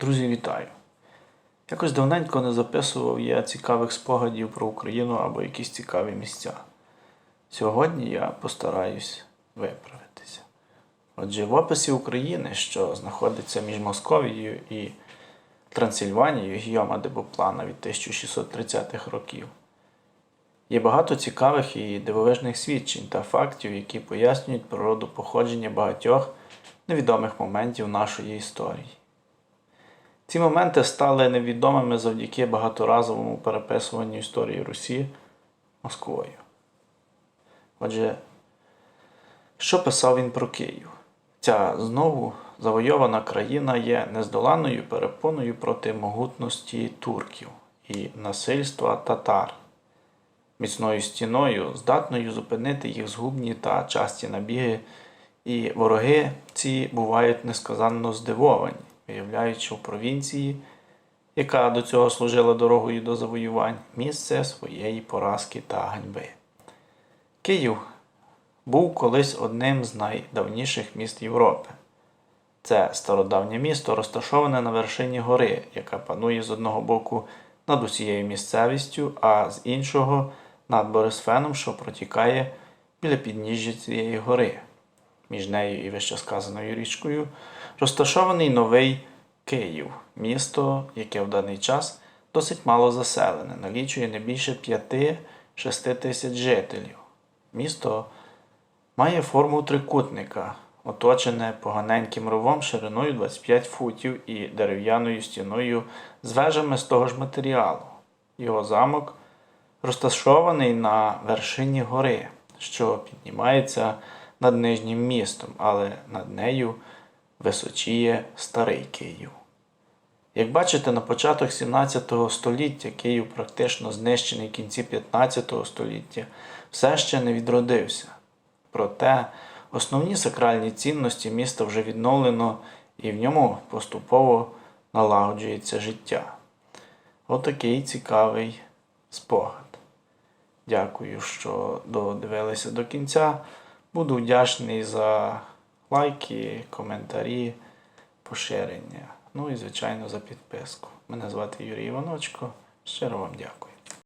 Друзі, вітаю! Якось давненько не записував я цікавих спогадів про Україну або якісь цікаві місця. Сьогодні я постараюсь виправитися. Отже, в описі України, що знаходиться між Московією і Трансильванією Гіома де Боплана від 1630-х років, є багато цікавих і дивовижних свідчень та фактів, які пояснюють природу походження багатьох невідомих моментів нашої історії. Ці моменти стали невідомими завдяки багаторазовому переписуванню історії Русі Москвою. Отже, що писав він про Київ? Ця знову завойована країна є нездоланною перепоною проти могутності турків і насильства татар, міцною стіною, здатною зупинити їх згубні та часті набіги, і вороги ці бувають несказанно здивовані, виявляючи в провінції, яка до цього служила дорогою до завоювань, місце своєї поразки та ганьби. Київ був колись одним з найдавніших міст Європи. Це стародавнє місто розташоване на вершині гори, яка панує з одного боку над усією місцевістю, а з іншого над Борисфеном, що протікає біля підніжжя цієї гори. Між нею і вищесказаною річкою розташований новий Київ, місто, яке в даний час досить мало заселене, налічує не більше 5-6 тисяч жителів. Місто має форму трикутника, оточене поганеньким ровом шириною 25 футів і дерев'яною стіною з вежами з того ж матеріалу. Його замок розташований на вершині гори, що піднімається над нижнім містом, але над нею височіє старий Київ. Як бачите, на початок 17 століття Київ практично знищений кінці 15 століття, все ще не відродився. Проте основні сакральні цінності міста вже відновлено і в ньому поступово налагоджується життя. Отакий цікавий спогад. Дякую, що додивилися до кінця. Буду вдячний за лайки, коментарі, поширення. Ну і, звичайно, за підписку. Мене звати Юрій Іваночко. Щиро вам дякую.